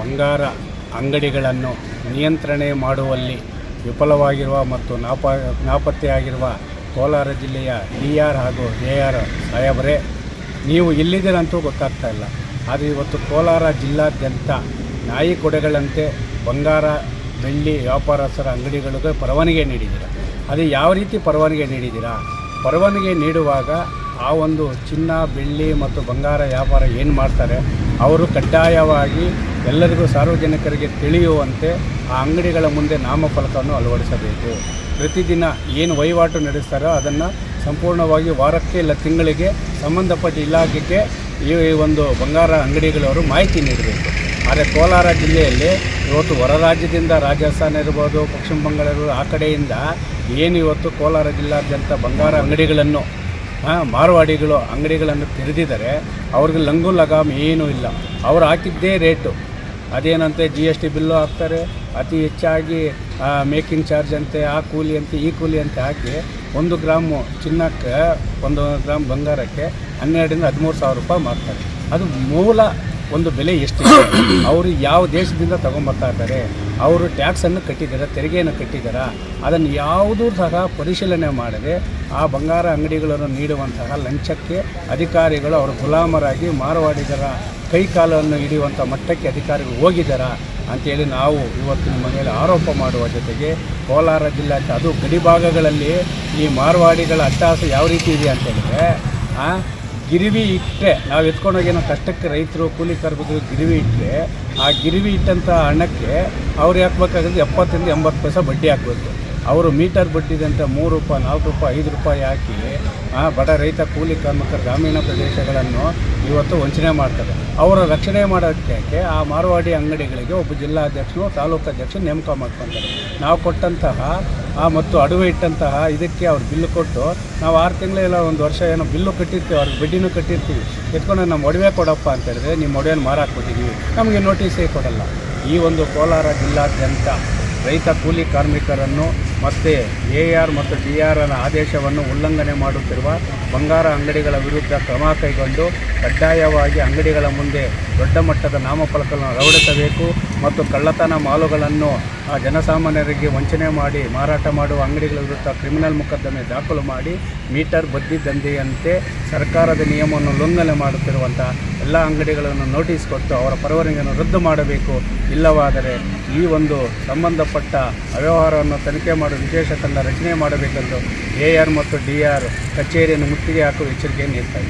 ಬಂಗಾರ ಅಂಗಡಿಗಳನ್ನು ನಿಯಂತ್ರಣೆ ಮಾಡುವಲ್ಲಿ ವಿಫಲವಾಗಿರುವ ಮತ್ತು ನಾಪ, ನಾಪತ್ತೆಯಾಗಿರುವ ಕೋಲಾರ ಜಿಲ್ಲೆಯ ಡಿ ಆರ್ ಹಾಗೂ ಎ ಆರ್ ಸಾಹೇಬರೇ, ನೀವು ಎಲ್ಲಿದ್ದೀರಂತೂ ಗೊತ್ತಾಗ್ತಾ ಇಲ್ಲ. ಆದರೆ ಇವತ್ತು ಕೋಲಾರ ಜಿಲ್ಲಾದ್ಯಂತ ನಾಯಿ ಕೊಡೆಗಳಂತೆ ಬಂಗಾರ, ಬೆಳ್ಳಿ ವ್ಯಾಪಾರಸ್ಥರ ಅಂಗಡಿಗಳಿಗೆ ಪರವಾನಗಿ ನೀಡಿದ್ದೀರ? ಅದು ಯಾವ ರೀತಿ ಪರವಾನಗಿ ನೀಡಿದ್ದೀರಾ? ಪರವಾನಗಿ ನೀಡುವಾಗ ಆ ಒಂದು ಚಿನ್ನ, ಬೆಳ್ಳಿ ಮತ್ತು ಬಂಗಾರ ವ್ಯಾಪಾರ ಏನು ಮಾಡ್ತಾರೆ, ಅವರು ಕಡ್ಡಾಯವಾಗಿ ಎಲ್ಲರಿಗೂ ಸಾರ್ವಜನಿಕರಿಗೆ ತಿಳಿಯುವಂತೆ ಆ ಅಂಗಡಿಗಳ ಮುಂದೆ ನಾಮಫಲಕವನ್ನು ಅಳವಡಿಸಬೇಕು. ಪ್ರತಿದಿನ ಏನು ವಹಿವಾಟು ನಡೆಸ್ತಾರೋ ಅದನ್ನು ಸಂಪೂರ್ಣವಾಗಿ ವಾರಕ್ಕೆ ಇಲ್ಲ ತಿಂಗಳಿಗೆ ಸಂಬಂಧಪಟ್ಟ ಇಲಾಖೆಗೆ ಈ ಒಂದು ಬಂಗಾರ ಅಂಗಡಿಗಳವರು ಮಾಹಿತಿ ನೀಡಬೇಕು. ಆದರೆ ಕೋಲಾರ ಜಿಲ್ಲೆಯಲ್ಲಿ ಇವತ್ತು ಹೊರ ರಾಜ್ಯದಿಂದ ರಾಜಸ್ಥಾನ ಇರ್ಬೋದು, ಪಶ್ಚಿಮ ಬಂಗಾಳ ಇರ್ಬೋದು, ಆ ಕಡೆಯಿಂದ ಏನು ಇವತ್ತು ಕೋಲಾರ ಜಿಲ್ಲಾದ್ಯಂತ ಬಂಗಾರ ಅಂಗಡಿಗಳನ್ನು ಮಾರ್ವಾಡಿಗಳು, ಅಂಗಡಿಗಳನ್ನು ತೆರೆದಿದ್ದಾರೆ ಅವ್ರಿಗೆ ಲಂಗು ಲಗಾಮ್ ಏನೂ ಇಲ್ಲ. ಅವ್ರು ಹಾಕಿದ್ದೇ ರೇಟು. ಅದೇನಂತೆ ಜಿ ಎಸ್ ಟಿ ಬಿಲ್ಲು ಹಾಕ್ತಾರೆ, ಅತಿ ಹೆಚ್ಚಾಗಿ ಮೇಕಿಂಗ್ ಚಾರ್ಜ್ ಅಂತೆ, ಆ ಕೂಲಿ ಅಂತೆ, ಈ ಕೂಲಿ ಅಂತ ಹಾಕಿ ಒಂದು ಗ್ರಾಮು ಚಿನ್ನಕ್ಕೆ, ಒಂದು ಗ್ರಾಮ್ ಬಂಗಾರಕ್ಕೆ ಹನ್ನೆರಡರಿಂದ ಹದಿಮೂರು ಸಾವಿರ ರೂಪಾಯಿ ಮಾಡ್ತಾರೆ ಅದು ಮೂಲ ಒಂದು ಬೆಲೆ ಎಷ್ಟಿದೆ? ಅವರು ಯಾವ ದೇಶದಿಂದ ತಗೊಂಬರ್ತಾ ಇದ್ದಾರೆ? ಅವರು ಟ್ಯಾಕ್ಸನ್ನು ಕಟ್ಟಿದ್ದಾರೆ? ತೆರಿಗೆಯನ್ನು ಕಟ್ಟಿದ್ದಾರಾ? ಅದನ್ನು ಯಾವುದೂ ಸಹ ಪರಿಶೀಲನೆ ಮಾಡದೆ ಆ ಬಂಗಾರ ಅಂಗಡಿಗಳನ್ನು ನೀಡುವಂತಹ ಲಂಚಕ್ಕೆ ಅಧಿಕಾರಿಗಳು ಅವರು ಗುಲಾಮರಾಗಿ ಮಾರವಾಡಿದರ? ಕೈ ಕಾಲನ್ನು ಹಿಡಿಯುವಂಥ ಮಟ್ಟಕ್ಕೆ ಅಧಿಕಾರಿಗಳು ಹೋಗಿದ್ದಾರಾ ಅಂತೇಳಿ ನಾವು ಇವತ್ತು ನಿಮ್ಮ ಮೇಲೆ ಆರೋಪ ಮಾಡುವ ಜೊತೆಗೆ ಕೋಲಾರ ಜಿಲ್ಲಾ ಅದು ಗಡಿಭಾಗಗಳಲ್ಲಿ ಈ ಮಾರ್ವಾಡಿಗಳ ಅಟ್ಟಹಾಸ ಯಾವ ರೀತಿ ಇದೆ ಅಂತೇಳಿದರೆ ಗಿರಿವಿ ಇಟ್ಟರೆ, ನಾವು ಎತ್ಕೊಂಡೋಗೇನೋ ಕಷ್ಟಕ್ಕೆ ರೈತರು, ಕೂಲಿ ಕಾರ್ಮಿಕರು ಗಿರಿವಿ ಇಟ್ಟರೆ ಆ ಗಿರಿವಿ ಇಟ್ಟಂಥ ಹಣಕ್ಕೆ ಅವ್ರು ಹಾಕ್ಬೇಕಾಗಿದ್ದು ಎಪ್ಪತ್ತರಿಂದ ಎಂಬತ್ತು ಪೈಸೆ ಬಡ್ಡಿ ಹಾಕಬೇಕು. ಅವರು ಮೀಟರ್ ಬಡ್ಡಿದಂಥ ಅಂತ ಮೂರು ರೂಪಾಯಿ, ನಾಲ್ಕು ರೂಪಾಯಿ, ಐದು ರೂಪಾಯಿ ಹಾಕಿ, ಆ ಬಡ ರೈತ, ಕೂಲಿ ಕಾರ್ಮಿಕರ, ಗ್ರಾಮೀಣ ಪ್ರದೇಶಗಳನ್ನು ಇವತ್ತು ವಂಚನೆ ಮಾಡ್ತಾರೆ. ಅವರ ರಕ್ಷಣೆ ಮಾಡೋಕ್ಕೆ ಆ ಮಾರವಾಡಿ ಅಂಗಡಿಗಳಿಗೆ ಒಬ್ಬ ಜಿಲ್ಲಾಧ್ಯಕ್ಷನು ತಾಲೂಕು ಅಧ್ಯಕ್ಷ ನೇಮಕ ಮಾಡ್ಕೊತಾರೆ. ನಾವು ಕೊಟ್ಟಂತಹ ಮತ್ತು ಅಡುಗೆ ಇಟ್ಟಂತಹ ಇದಕ್ಕೆ ಅವ್ರು ಬಿಲ್ಲು ಕೊಟ್ಟು ನಾವು ಆರು ತಿಂಗಳು ಇಲ್ಲ ಒಂದು ವರ್ಷ ಏನೋ ಬಿಲ್ಲು ಕಟ್ಟಿರ್ತೀವಿ, ಅವ್ರಿಗೆ ಬಡ್ಡಿನೂ ಕಟ್ಟಿರ್ತೀವಿ. ಎತ್ಕೊಂಡು ನಮ್ಮ ಒಡವೆ ಕೊಡಪ್ಪ ಅಂತ ಹೇಳಿದ್ರೆ ನಿಮ್ಮ ಒಡವೆನ ಮಾರಾಕ್ಬಿಟ್ಟಿದ್ದೀವಿ ನಮಗೆ ನೋಟಿಸೇ ಕೊಡಲ್ಲ. ಈ ಒಂದು ಕೋಲಾರ ಜಿಲ್ಲಾದ್ಯಂತ ರೈತ ಕೂಲಿ ಕಾರ್ಮಿಕರನ್ನು ಮತ್ತು ಎ ಆರ್ ಮತ್ತು ಡಿ ಆರ್ ಅನ್ನ ಆದೇಶವನ್ನು ಉಲ್ಲಂಘನೆ ಮಾಡುತ್ತಿರುವ ಬಂಗಾರ ಅಂಗಡಿಗಳ ವಿರುದ್ಧ ಕ್ರಮ ಕೈಗೊಂಡು ಕಡ್ಡಾಯವಾಗಿ ಅಂಗಡಿಗಳ ಮುಂದೆ ದೊಡ್ಡ ಮಟ್ಟದ ನಾಮಫಲಕಗಳನ್ನು ಅಳವಡಿಸಬೇಕು ಮತ್ತು ಕಳ್ಳತನ ಮಾಲುಗಳನ್ನು ಆ ಜನಸಾಮಾನ್ಯರಿಗೆ ವಂಚನೆ ಮಾಡಿ, ಮಾರಾಟ ಮಾಡುವ ಅಂಗಡಿಗಳ ವಿರುದ್ಧ ಕ್ರಿಮಿನಲ್ ಮೊಕದ್ದಮೆ ದಾಖಲು ಮಾಡಿ, ಮೀಟರ್ ಬದ್ದಿ ದಂಧೆಯಂತೆ ಸರ್ಕಾರದ ನಿಯಮವನ್ನು ಉಲ್ಲಂಘನೆ ಮಾಡುತ್ತಿರುವಂಥ ಎಲ್ಲ ಅಂಗಡಿಗಳನ್ನು ನೋಟಿಸ್ ಕೊಟ್ಟು ಅವರ ಪರವಾನಿಗೆಯನ್ನು ರದ್ದು ಮಾಡಬೇಕು. ಇಲ್ಲವಾದರೆ ಈ ಒಂದು ಸಂಬಂಧಪಟ್ಟ ಅವ್ಯವಹಾರವನ್ನು ತನಿಖೆ ಮಾಡುವ ವಿಶೇಷ ತಂಡ ರಚನೆ ಮಾಡಬೇಕೆಂದು ಎ ಆರ್ ಮತ್ತು ಡಿ ಆರ್ ಕಚೇರಿಯನ್ನು ಮುತ್ತಿಗೆ ಹಾಕುವ ಎಚ್ಚರಿಕೆಯನ್ನು ನೀಡ್ತಾ